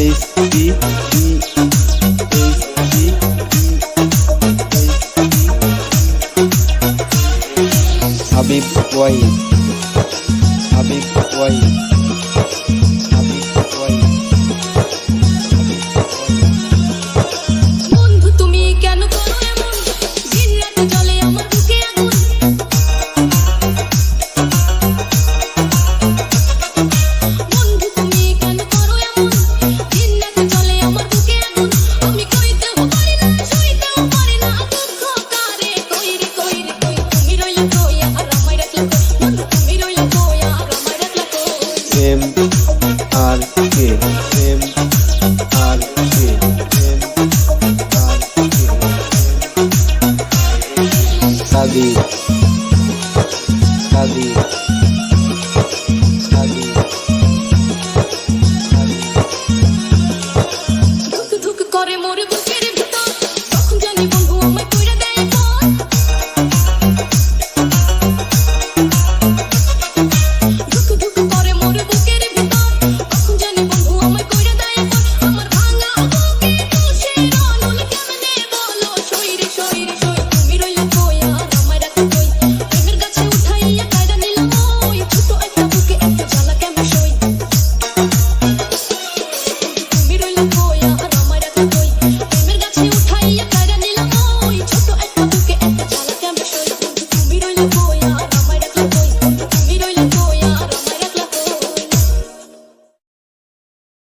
Habib Wai Habib Wai R K M R K M R K Sadi Sadi